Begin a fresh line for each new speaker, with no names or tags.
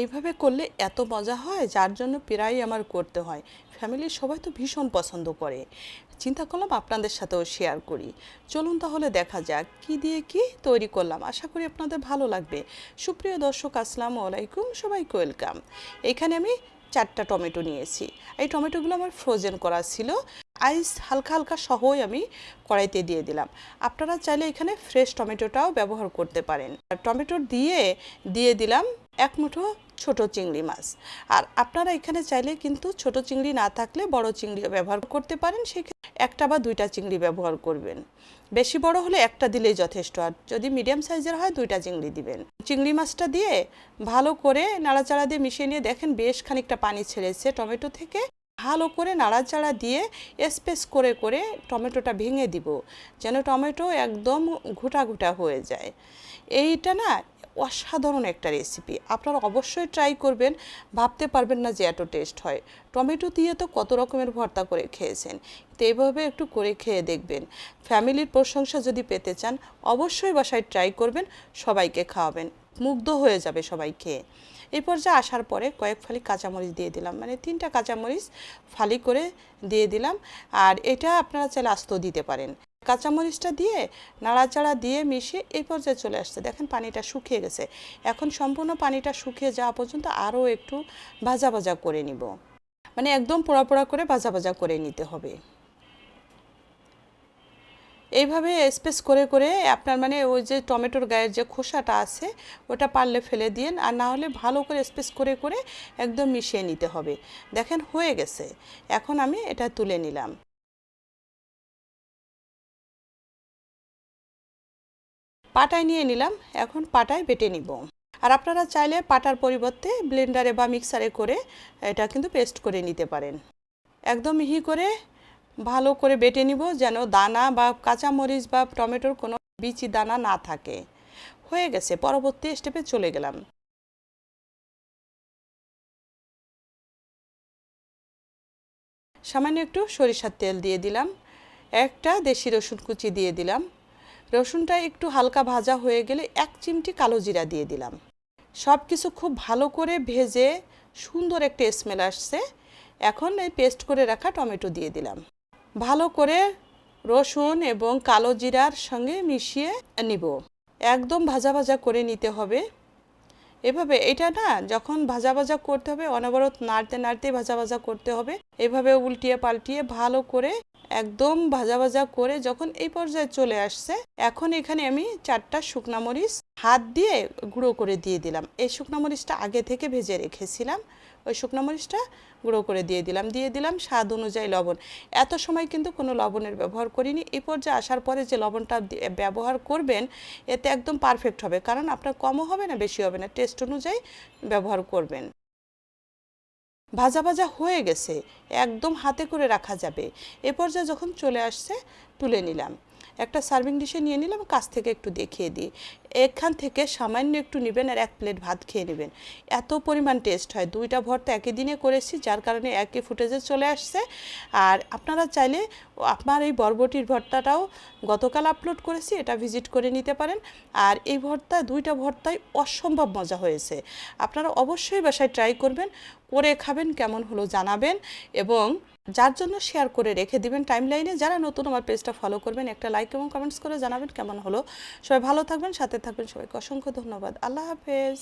এইভাবে করলে এত মজা হয়? যার জন্য প্রায়ই আমার করতে হয়। ফ্যামিলির সবাই তো ভীষণ পছন্দ করে। চিন্তা করলাম আপনাদের সাথেও শেয়ার করি। চলুন তাহলে দেখা যাক কি দিয়ে কি তৈরি করলাম। আশা করি আপনাদের ভালো লাগবে। সুপ্রিয় দর্শক, আসসালামু আলাইকুম। সবাইকে ওয়েলকাম এখানে আমি চারটা টমেটো নিয়েছি। এই টমেটোগুলো আমার ফ্রোজেন করা ছিল। আইস হালকা হালকা সহই আমি কড়াইতে দিয়ে দিলাম। আপনারা চাইলে এখানে ফ্রেশ টমেটোটাও ব্যবহার করতে পারেন। আর টমেটো দিয়ে দিয়ে দিলাম এক মুঠো ছোট চিংড়ি মাছ। আর আপনারা এখানে চাইলে কিন্তু ছোট চিংড়ি না থাকলে বড় চিংড়ি ব্যবহার করতে পারেন, সেক্ষেত্রে একটা বা দুইটা চিংড়ি ব্যবহার করবেন। বেশি বড় হলে একটা দিলেই যথেষ্ট, আর যদি মিডিয়াম সাইজের হয় দুইটা চিংড়ি দিবেন। চিংড়ি মাছটা দিয়ে ভালো করে নাড়াচাড়া দিয়ে মিশিয়ে নিয়ে দেখেন বেশ খানিকটা পানি ছেড়েছে টমেটো থেকে। ভালো করে নাড়াচাড়া দিয়ে স্পেস করে করে টমেটোটা ভেঙে দিব, যেন টমেটো একদম ঘুটা ঘুটা হয়ে যায়। এইটা না অসাধারণ একটা রেসিপি আপনারা অবশ্যই ট্রাই করবেন, ভাবতে পারবেন না যে এত টেস্ট হয়। টমেটো দিয়ে তো কত রকমের ভর্তা করে খেয়েছেন। তো এইভাবে একটু করে খেয়ে দেখবেন। ফ্যামিলির প্রশংসা যদি পেতে চান, অবশ্যই বাসায় ট্রাই করবেন, সবাইকে খাওয়াবেন। মুগ্ধ হয়ে যাবে সবাই খেয়ে। এই পর্যায়ে আসার পরে কয়েক ফালি কাঁচামরিচ দিয়ে দিলাম। মানে তিনটা কাঁচামরিচ ফালি করে দিয়ে দিলাম। আর এটা আপনারা চাইলে আস্ত দিতে পারেন। কাঁচামরিচটা দিয়ে, নাড়াচাড়া দিয়ে মিশিয়ে এই পর্যায়ে চলে আসছে। দেখেন পানিটা শুকিয়ে গেছে। এখন সম্পূর্ণ পানিটা শুকিয়ে যাওয়া পর্যন্ত আরও একটু ভাজা ভাজা করে নিব। মানে একদম পোড়া পোড়া করে ভাজা ভাজা করে নিতে হবে। এইভাবে স্পেস করে করে আপনার মানে ওই যে টমেটোর গায়ের যে খোসাটা আছে, ওটা পারলে ফেলে দিন আর না হলে ভালো করে স্পেস করে করে একদম মিশিয়ে নিতে হবে। দেখেন হয়ে গেছে। এখন আমি এটা তুলে নিলাম। পাটায় নিয়ে নিলাম, এখন পাটায় বেটে নিব। আর আপনারা চাইলে পাটার পরিবর্তে ব্লেন্ডারে বা মিক্সারে করে এটা কিন্তু পেস্ট করে নিতে পারেন। একদম মিহি করে ভালো করে বেটে নিব যেন দানা বা কাঁচামরিচ বা টমেটোর কোনো বিচি দানা না থাকে। হয়ে গেছে, পরবর্তী স্টেপে চলে গেলাম। সামান্য একটু সরিষার তেল দিয়ে দিলাম, একটা দেশি রসুন কুচি দিয়ে দিলাম। রসুনটা একটু হালকা ভাজা হয়ে গেলে এক চিমটি কালো জিরা দিয়ে দিলাম। সব কিছু খুব ভালো করে ভেজে সুন্দর একটা স্মেল আসছে। এখন এই পেস্ট করে রাখা টমেটো দিয়ে দিলাম। ভালো করে রসুন এবং কালো জিরার সঙ্গে মিশিয়ে নিব। একদম ভাজা ভাজা করে নিতে হবে। এভাবে এটা না যখন ভাজা ভাজা করতে হবে, অনবরত নাড়তে নাড়তে ভাজা ভাজা করতে হবে। এভাবে উল্টিয়ে পাল্টিয়ে ভালো করে একদম ভাজা ভাজা করে যখন এই পর্যায়ে চলে আসছে, এখন এখানে আমি চারটা শুকনা মরিচ হাত দিয়ে গুঁড়ো করে দিয়ে দিলাম। এই শুকনা মরিচটা আগে থেকে ভেজে রেখেছিলাম। ওই শুকনো মরিচটা গুঁড়ো করে দিয়ে দিলাম। দিয়ে দিলাম স্বাদ অনুযায়ী লবণ। এত সময় কিন্তু কোনো লবণের ব্যবহার করিনি। এই পর্যায়ে আসার পরে যে লবণটা ব্যবহার করবেন, এতে একদম পারফেক্ট হবে। কারণ আপনার কমও হবে না বেশি হবে না। টেস্ট অনুযায়ী ব্যবহার করবেন। ভাজা ভাজা হয়ে গেছে, একদম হাতে করে রাখা যাবে। এ পর্যায়ে যখন চলে আসছে, তুলে নিলাম। একটা সার্ভিং ডিশে নিয়ে নিলাম, কাছ থেকে একটু দেখিয়ে দিই। এখান থেকে সামান্য একটু নেবেন আর এক প্লেট ভাত খেয়ে নেবেন। এত পরিমাণ টেস্ট হয়। দুইটা ভর্তা একই দিনে করেছি যার কারণে একই ফুটেজে চলে আসছে। আর আপনারা চাইলে আপনার এই বরবটির ভর্তাটাও গতকাল আপলোড করেছি, এটা ভিজিট করে নিতে পারেন। আর এই ভর্তা দুইটা ভর্তায় অসম্ভব মজা হয়েছে। আপনারা অবশ্যই বাসায় ট্রাই করবেন, করে খাবেন, কেমন হলো জানাবেন। এবং যার জন্য শেয়ার করে রেখে দিবেন টাইম লাইনে যারা নতুন আমার পেজটা ফলো করবেন, একটা লাইক এবং কমেন্টস করে জানাবেন কেমন হলো। সবাই ভালো থাকবেন, সাথে থাকবেন। সবাইকে অসংখ্য ধন্যবাদ। আল্লাহ হাফেজ।